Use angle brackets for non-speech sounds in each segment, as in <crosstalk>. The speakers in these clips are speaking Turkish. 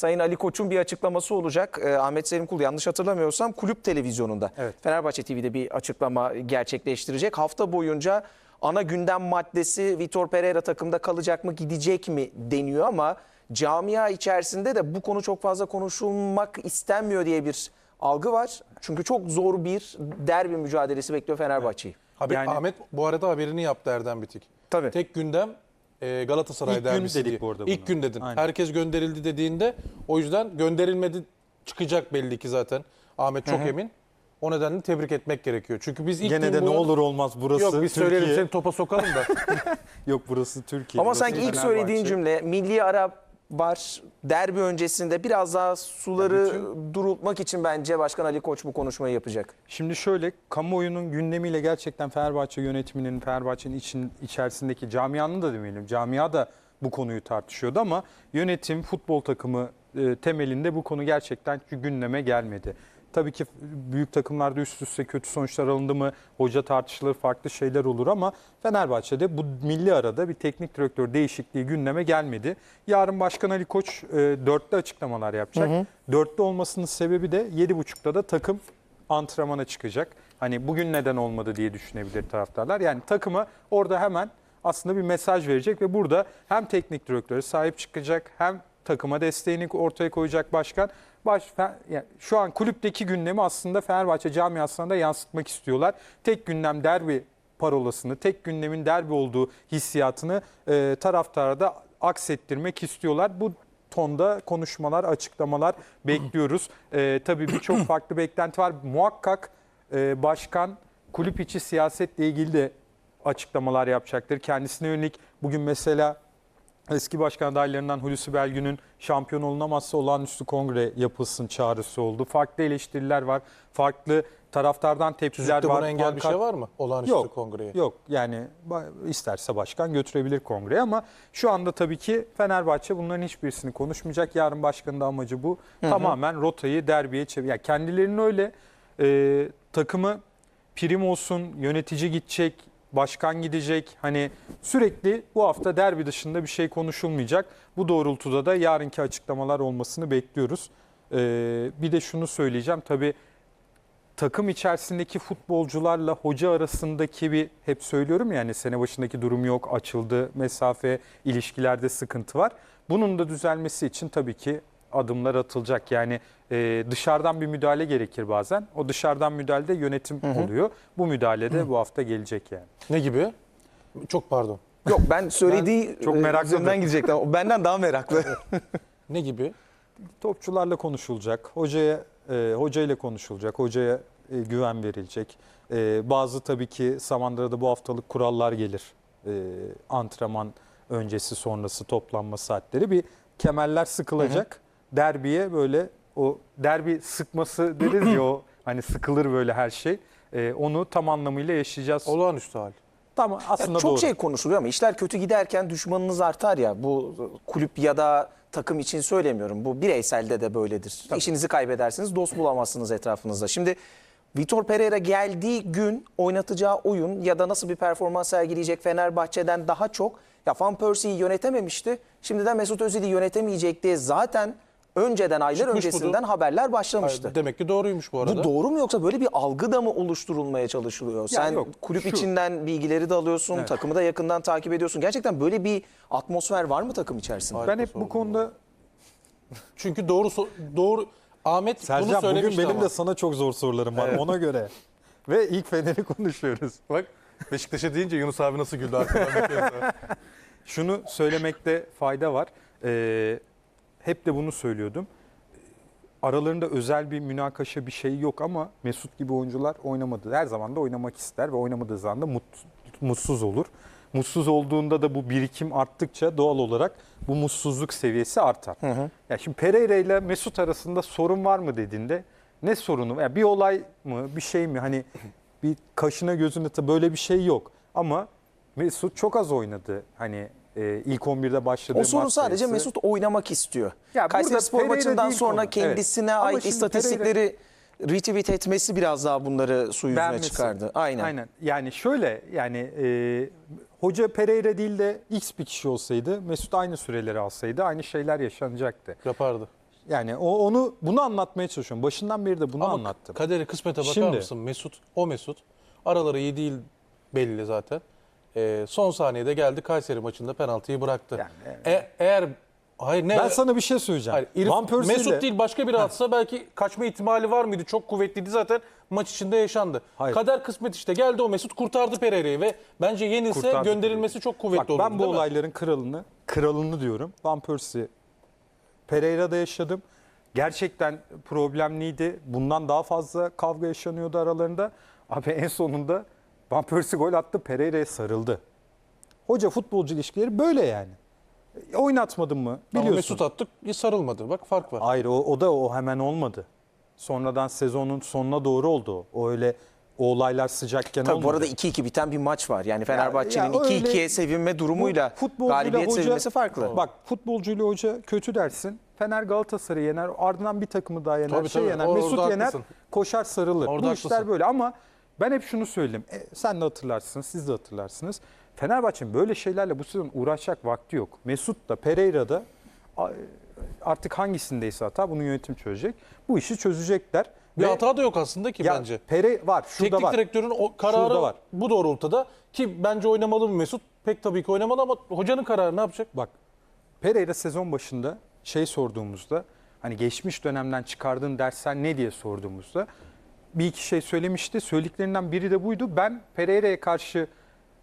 Sayın Ali Koç'un bir açıklaması olacak. Ee, Ahmet Selim Kul yanlış hatırlamıyorsam kulüp televizyonunda. Evet. Fenerbahçe TV'de bir açıklama gerçekleştirecek. Hafta boyunca ana gündem maddesi Vitor Pereira takımda kalacak mı gidecek mi deniyor ama camia içerisinde de bu konu çok fazla konuşulmak istenmiyor diye bir algı var. Çünkü çok zor bir derbi mücadelesi bekliyor Fenerbahçe'yi. Haber, Yani- Ahmet bu arada haberini yaptı Erdem Bitik. Tabii. Tek gündem e, Galatasaray İlk gün derbisi dedik diye. bu arada İlk bunu. gün dedin. Aynen. Herkes gönderildi dediğinde o yüzden gönderilmedi çıkacak belli ki zaten. Ahmet çok emin. O nedenle tebrik etmek gerekiyor. Çünkü biz ilk Gene gün de bu- ne olur olmaz burası Yok biz Türkiye. söyleyelim seni topa sokalım da. <laughs> Yok burası Türkiye. Ama burası sanki ilk Fenerbahçe. söylediğin cümle milli ara var derbi öncesinde biraz daha suları durultmak için bence Başkan Ali Koç bu konuşmayı yapacak. Şimdi şöyle kamuoyunun gündemiyle gerçekten Fenerbahçe yönetiminin, Fenerbahçe'nin için içerisindeki camianın da demeyelim. Camia da bu konuyu tartışıyordu ama yönetim, futbol takımı e, temelinde bu konu gerçekten gündeme gelmedi. Tabii ki büyük takımlarda üst üste kötü sonuçlar alındı mı hoca tartışılır farklı şeyler olur ama Fenerbahçe'de bu milli arada bir teknik direktör değişikliği gündeme gelmedi. Yarın Başkan Ali Koç e, dörtlü açıklamalar yapacak. Dörtlü olmasının sebebi de 7.30'da da takım antrenmana çıkacak. Hani bugün neden olmadı diye düşünebilir taraftarlar. Yani takıma orada hemen aslında bir mesaj verecek ve burada hem teknik direktörü sahip çıkacak hem takıma desteğini ortaya koyacak başkan. Baş, yani şu an kulüpteki gündemi aslında Fenerbahçe camiasına da yansıtmak istiyorlar. Tek gündem derbi parolasını, tek gündemin derbi olduğu hissiyatını e, taraftara da aksettirmek istiyorlar. Bu tonda konuşmalar, açıklamalar <clears throat> bekliyoruz. E, tabii birçok farklı beklenti var. Muhakkak e, başkan kulüp içi siyasetle ilgili de açıklamalar yapacaktır. Kendisine yönelik bugün mesela eski başkan adaylarından Hulusi Belgün'ün şampiyon olunamazsa olağanüstü kongre yapılsın çağrısı oldu. Farklı eleştiriler var. Farklı taraftardan tepkiler Tüzükte var. buna engel bir Pankart- şey var mı? Olağanüstü Yok, kongreye. Yok yani isterse başkan götürebilir kongreye ama şu anda tabii ki Fenerbahçe bunların hiçbirisini konuşmayacak. Yarın başkanın da amacı bu. Tamamen rotayı derbiye çevir. Yani kendilerinin öyle e, takımı prim olsun, yönetici gidecek, başkan gidecek. Hani sürekli bu hafta derbi dışında bir şey konuşulmayacak. Bu doğrultuda da yarınki açıklamalar olmasını bekliyoruz. E, bir de şunu söyleyeceğim tabii takım içerisindeki futbolcularla hoca arasındaki bir hep söylüyorum yani sene başındaki durum yok açıldı mesafe ilişkilerde sıkıntı var. Bunun da düzelmesi için tabii ki adımlar atılacak yani e, dışarıdan bir müdahale gerekir bazen o dışarıdan müdahalede yönetim oluyor bu müdahale de bu hafta gelecek yani. Ne gibi? Çok pardon. Yok ben söylediği çok e, meraklı üzerinden da. gidecekler. O benden daha meraklı. <laughs> Ne gibi? Topçularla konuşulacak, hocaya e, hocayla konuşulacak, hocaya e, güven verilecek. E, bazı tabii ki Samandıra'da bu haftalık kurallar gelir. E, antrenman öncesi sonrası toplanma saatleri bir kemerler sıkılacak. Derbiye böyle o derbi sıkması deriz ya o <clears throat> hani sıkılır böyle her şey. E, onu tam anlamıyla yaşayacağız. Olağanüstü hal. Tamam aslında Çok doğru. şey konuşuluyor ama işler kötü giderken düşmanınız artar ya. Bu kulüp ya da takım için söylemiyorum. Bu bireyselde de böyledir. İşinizi kaybedersiniz, dost bulamazsınız etrafınızda. Şimdi Vitor Pereira geldiği gün oynatacağı oyun ya da nasıl bir performans sergileyecek Fenerbahçe'den daha çok ya Van Persie'yi yönetememişti. Şimdiden Mesut Özil'i yönetemeyecek diye zaten önceden aylar Çıkmış öncesinden budur. haberler başlamıştı. Demek ki doğruymuş bu arada. Bu doğru mu yoksa böyle bir algı da mı oluşturulmaya çalışılıyor? Sen yok, kulüp şu- içinden bilgileri de alıyorsun, takımı da yakından takip ediyorsun. Gerçekten böyle bir atmosfer var mı takım içerisinde? Ben hep bu konuda <laughs> Çünkü doğru so- doğru Ahmet bunu Sercan bugün söylemişti benim ama. de sana çok zor sorularım var ona göre. Ve ilk Fener'i <laughs> konuşuyoruz. Bak Beşiktaş'a deyince Yunus abi nasıl güldü arkadan. <laughs> Şunu söylemekte fayda var. Ee, hep de bunu söylüyordum. Aralarında özel bir münakaşa bir şey yok ama Mesut gibi oyuncular oynamadı. Her zaman da oynamak ister ve oynamadığı zaman da mut- mutsuz olur. Mutsuz olduğunda da bu birikim arttıkça doğal olarak bu mutsuzluk seviyesi artar. Ya şimdi Pereira ile Mesut arasında sorun var mı dediğinde ne sorunu? Ya bir olay mı, bir şey mi? Hani bir kaşına gözüne ta- böyle bir şey yok. Ama Mesut çok az oynadı. Hani e, ilk 11'de başladığı O sorun sadece sayısı. Mesut oynamak istiyor. Ya Kayseri Spor Pereira maçından sonra konu. kendisine Evet. Ait istatistikleri retweet etmesi biraz daha bunları su yüzüne Beğenmesi. çıkardı. Aynen. Aynen. Yani şöyle yani e, hoca Pereira değil de X bir kişi olsaydı Mesut aynı süreleri alsaydı aynı şeyler yaşanacaktı. Yapardı. Yani o onu bunu anlatmaya çalışıyorum. Başından beri de bunu Ama anlattım. kaderi kısmete bakar Şimdi- mısın? Mesut, o Mesut. Araları iyi değil belli zaten. Ee, son saniyede geldi Kayseri maçında penaltıyı bıraktı. Yani, E- eğer hayır ne ben sana bir şey söyleyeceğim. Hayır, İrf- Van Persie Mesut değil başka biri atsa belki kaçma ihtimali var mıydı? Çok kuvvetliydi zaten maç içinde yaşandı. Hayır. Kader kısmet işte geldi o Mesut kurtardı Pereira'yı ve bence yenilse Kurtardı gönderilmesi çok kuvvetli Bak olurdu. ben bu değil mi? olayların kralını, kralını diyorum. Van Persie, Pereira'da yaşadım. Gerçekten problemliydi. Bundan daha fazla kavga yaşanıyordu aralarında. Abi en sonunda Van Persie gol attı, Pereira'ya sarıldı. Hoca futbolcu ilişkileri böyle yani. E, Oynatmadın mı? Ama Biliyorsun. Mesut attık sarılmadı. Bak fark var. Hayır o, o da o hemen olmadı. Sonradan sezonun sonuna doğru oldu o. O öyle o olaylar sıcakken Tabii olmadı. bu arada 2-2 biten bir maç var. Yani Fenerbahçe'nin ya öyle- 2-2'ye sevinme durumuyla galibiyet hoca- sevinmesi farklı. Bak futbolcuyla hoca kötü dersin. Fener Galatasaray'ı yener. Ardından bir takımı daha yener. Tabii, şey tabii. yener. Orada Mesut yener. haklısın. Koşar sarılır. Orada Bu işler haklısın. böyle ama ben hep şunu söyledim. E, sen de hatırlarsın, siz de hatırlarsınız. Fenerbahçe'nin böyle şeylerle bu sezon uğraşacak vakti yok. Mesut da Pereira da artık hangisindeyse hata bunu yönetim çözecek. Bu işi çözecekler. Bir Ve- hata da yok aslında ki ya, bence. Pere var, şurada Teknik var. direktörün o kararı Şurada var. bu doğrultuda ki bence oynamalı mı Mesut? Pek tabii ki oynamalı ama hocanın kararı ne yapacak? Bak Pereira sezon başında şey sorduğumuzda hani geçmiş dönemden çıkardığın dersler ne diye sorduğumuzda bir iki şey söylemişti. Söylediklerinden biri de buydu. Ben Pereira'ya karşı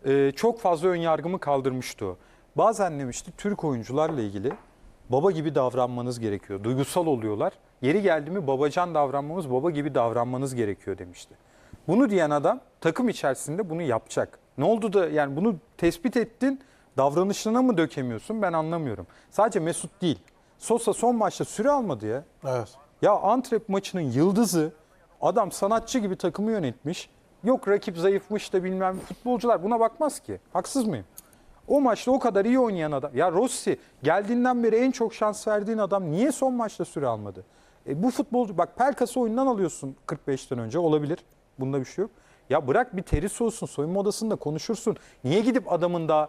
e, çok fazla ön yargımı kaldırmıştı o. Bazen demişti Türk oyuncularla ilgili baba gibi davranmanız gerekiyor. Duygusal oluyorlar. Yeri geldi mi babacan davranmamız, baba gibi davranmanız gerekiyor demişti. Bunu diyen adam takım içerisinde bunu yapacak. Ne oldu da yani bunu tespit ettin davranışına mı dökemiyorsun ben anlamıyorum. Sadece Mesut değil. Sosa son maçta süre almadı ya. Evet. Ya Antrep maçının yıldızı adam sanatçı gibi takımı yönetmiş. Yok rakip zayıfmış da bilmem futbolcular buna bakmaz ki. Haksız mıyım? O maçta o kadar iyi oynayan adam. Ya Rossi geldiğinden beri en çok şans verdiğin adam niye son maçta süre almadı? E bu futbolcu bak Pelkas'ı oyundan alıyorsun 45'ten önce olabilir. Bunda bir şey yok. Ya bırak bir terisi olsun soyunma odasında konuşursun. Niye gidip adamın daha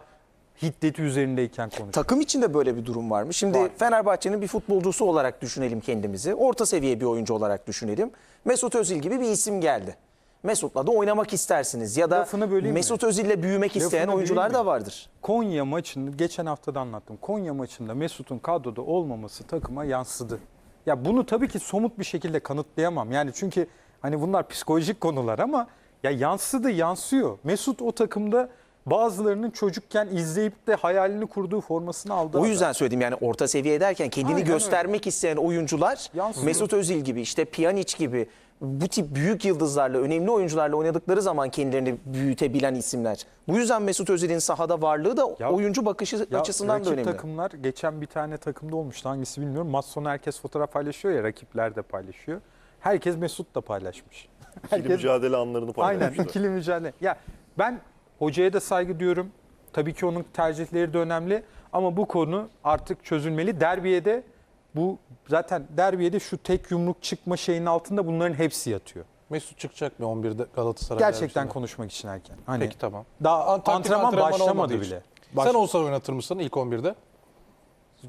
hiddeti üzerindeyken konuşuyorsun? Takım içinde böyle bir durum var mı? Şimdi Var. Fenerbahçe'nin bir futbolcusu olarak düşünelim kendimizi. Orta seviye bir oyuncu olarak düşünelim. Mesut Özil gibi bir isim geldi. Mesut'la da oynamak istersiniz ya da? Mesut Özil'le büyümek isteyen Lafını oyuncular böleyim mi? da vardır. Konya maçını geçen hafta da anlattım. Konya maçında Mesut'un kadroda olmaması takıma yansıdı. Ya bunu tabii ki somut bir şekilde kanıtlayamam. Yani çünkü hani bunlar psikolojik konular ama ya yansıdı, yansıyor. Mesut o takımda bazılarının çocukken izleyip de hayalini kurduğu formasını aldı. O adam. yüzden söyledim yani orta seviye derken kendini Aynen göstermek isteyen oyuncular Yansıyor. Mesut Özil gibi işte Pjanic gibi bu tip büyük yıldızlarla, önemli oyuncularla oynadıkları zaman kendilerini büyütebilen isimler. Bu yüzden Mesut Özil'in sahada varlığı da Ya- oyuncu bakışı Ya açısından da rakip önemli. takımlar geçen bir tane takımda olmuştu hangisi bilmiyorum. Maç sonu herkes fotoğraf paylaşıyor ya rakipler de paylaşıyor. Herkes Mesut da paylaşmış. İkili mücadele anlarını Aynen paylaşmışlar. ikili mücadele. Ya ben hocaya da saygı diyorum. Tabii ki onun tercihleri de önemli ama bu konu artık çözülmeli. Derbiye de bu zaten derbiye de şu tek yumruk çıkma şeyinin altında bunların hepsi yatıyor. Mesut çıkacak mı 11'de Galatasaray Gerçekten derbisinde? konuşmak için erken. Hani Peki tamam. daha An- taktik antrenman, antrenman başlamadı bile. Baş- Sen olsa oynatır mısın ilk 11'de?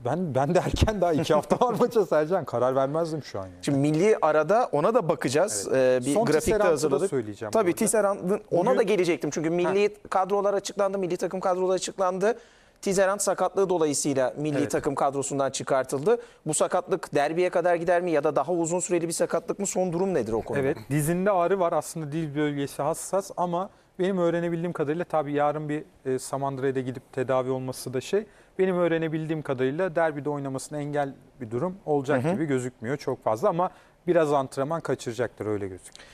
Ben ben de erken daha iki hafta var maça Sercan karar vermezdim şu an. Yani. Şimdi milli arada ona da bakacağız. Ee, bir Son grafikte da hazırladık. söyleyeceğim Tabii. Tisserand'ın ona da gelecektim. Çünkü milli kadrolar açıklandı, milli takım kadroları açıklandı. Tisserand sakatlığı dolayısıyla milli Evet. takım kadrosundan çıkartıldı. Bu sakatlık derbiye kadar gider mi ya da daha uzun süreli bir sakatlık mı? Son durum nedir o konuda? Evet dizinde ağrı var aslında dil bölgesi hassas ama benim öğrenebildiğim kadarıyla tabii yarın bir e, Samandıra'ya da gidip tedavi olması da şey. Benim öğrenebildiğim kadarıyla derbide oynamasına engel bir durum olacak gibi gözükmüyor çok fazla ama biraz antrenman kaçıracaktır öyle gözüküyor.